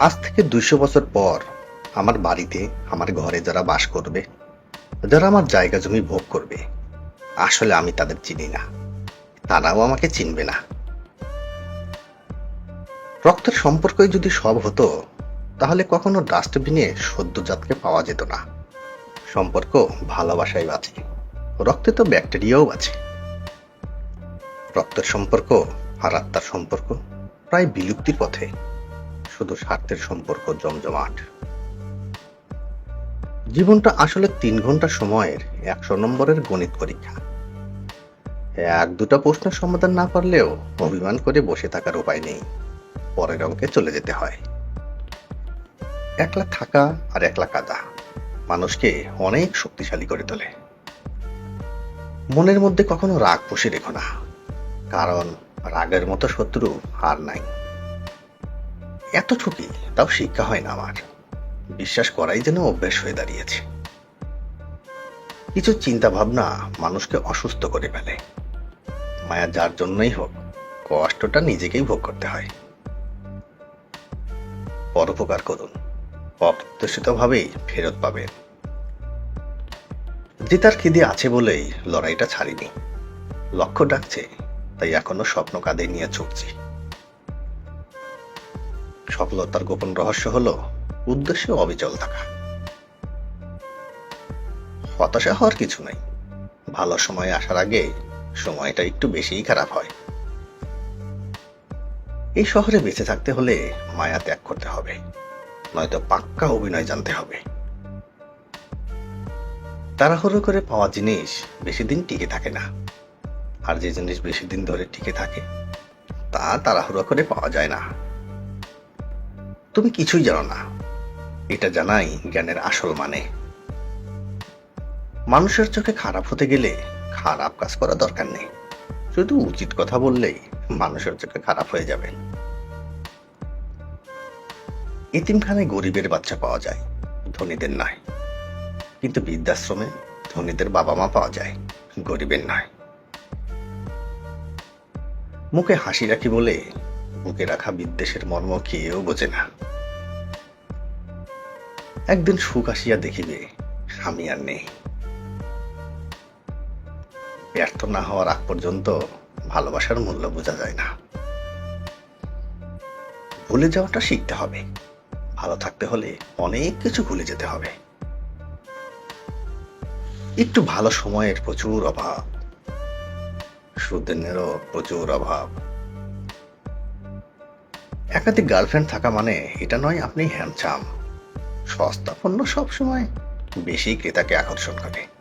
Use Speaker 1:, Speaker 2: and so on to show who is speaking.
Speaker 1: আজ থেকে দুইশো বছর পর আমার বাড়িতে, আমার ঘরে যারা বাস করবে, যারা আমার জায়গা জমি ভোগ করবে, আসলে আমি তাদের চিনি না। তারাও আমাকে চিনবে না। রক্তের সম্পর্কই যদি সব হতো, তাহলে কখনো ডাস্টবিনে সদ্যজাতকে পাওয়া যেত না। সম্পর্ক ভালোবাসায় বাঁচে। রক্তে তো ব্যাকটেরিয়াও আছে রক্তের সম্পর্ক আর আত্মার সম্পর্ক প্রায় বিলুপ্তির পথে। শুধু স্বার্থের সম্পর্ক জমজমাট। জীবনটা আসলে তিন ঘণ্টা সময়ের, একশো নম্বরের গণিত পরীক্ষা। এক, দুটো প্রশ্নের সমাধান না পারলেও অভিমান করে বসে থাকার উপায় নেই। পরের অঙ্কে চলে যেতে হয়। একলা থাকা আর একলা কাদা মানুষকে অনেক শক্তিশালী করে তোলে। মনের মধ্যে কখনো রাগ পুষে রেখো না, কারণ রাগের মতো শত্রু আর নাই। এত ঠুকি, তাও শিক্ষা হয় না আমার। বিশ্বাস করাই যেন অভ্যেস হয়ে দাঁড়িয়েছে। কিছু চিন্তা ভাবনা মানুষকে অসুস্থ করে ফেলে। মায়া যার জন্যই হোক, কষ্টটা নিজেকেই ভোগ করতে হয়। পরোপকার করুন অপ্রত্যাশিত ভাবেই ফেরত পাবেন। জেতার খিদে আছে বলেই লড়াইটা ছাড়িনি। লক্ষ্য ডাকছে, তাই এখনও স্বপ্ন কাঁধে নিয়ে ছুটছি সফলতার গোপন রহস্য হল উদ্দেশ্যে অবিচল থাকা। হতাশা হওয়ার কিছু নাই। ভালো সময় আসার আগে সময়টা একটু বেশিই খারাপ হয়। এই শহরে বেঁচে থাকতে হলে মায়া ত্যাগ করতে হবে, নয়তো পাক্কা অভিনয় জানতে হবে। তাড়াহুড়ো করে পাওয়া জিনিস বেশি দিন টিকে থাকে না। আর যে জিনিস বেশি দিন ধরে টিকে থাকে, তা তাড়াহুড়ো করে পাওয়া যায় না। তুমি কিছুই জানো না। এটা জানাই জ্ঞানের আসল মানে। মানুষের চোখে খারাপ হতে গেলে খারাপ কাজ করা দরকার নেই। শুধু উচিত কথা বললেই মানুষের চোখে খারাপ হয়ে যাবে। এতিমখানায় গরিবের বাচ্চা পাওয়া যায়, ধনীদের নয়। কিন্তু বৃদ্ধাশ্রমে ধনীদের বাবা মা পাওয়া যায়, গরিবের নয়। মুখে হাসি রাখি বলে বুকে রাখা বিদ্বেষের মর্ম কেউ বোঝে না। একদিন সুখ আসিয়া দেখিবে আমি আর নেই। ব্যর্থ না হওয়ার আগ পর্যন্ত ভালোবাসার মূল্য বোঝা যায় না। ভুলে যাওয়াটা শিখতে হবে। ভালো থাকতে হলে অনেক কিছু ভুলে যেতে হবে। একটু ভালো সময়ের প্রচুর অভাব। সুদিনেরও প্রচুর অভাব। একাধিক গার্লফ্রেন্ড থাকা মানে এটা নয় আপনি হ্যান্ডসাম সস্তা পণ্য সবসময় বেশি ক্রেতাকে আকর্ষণ করে।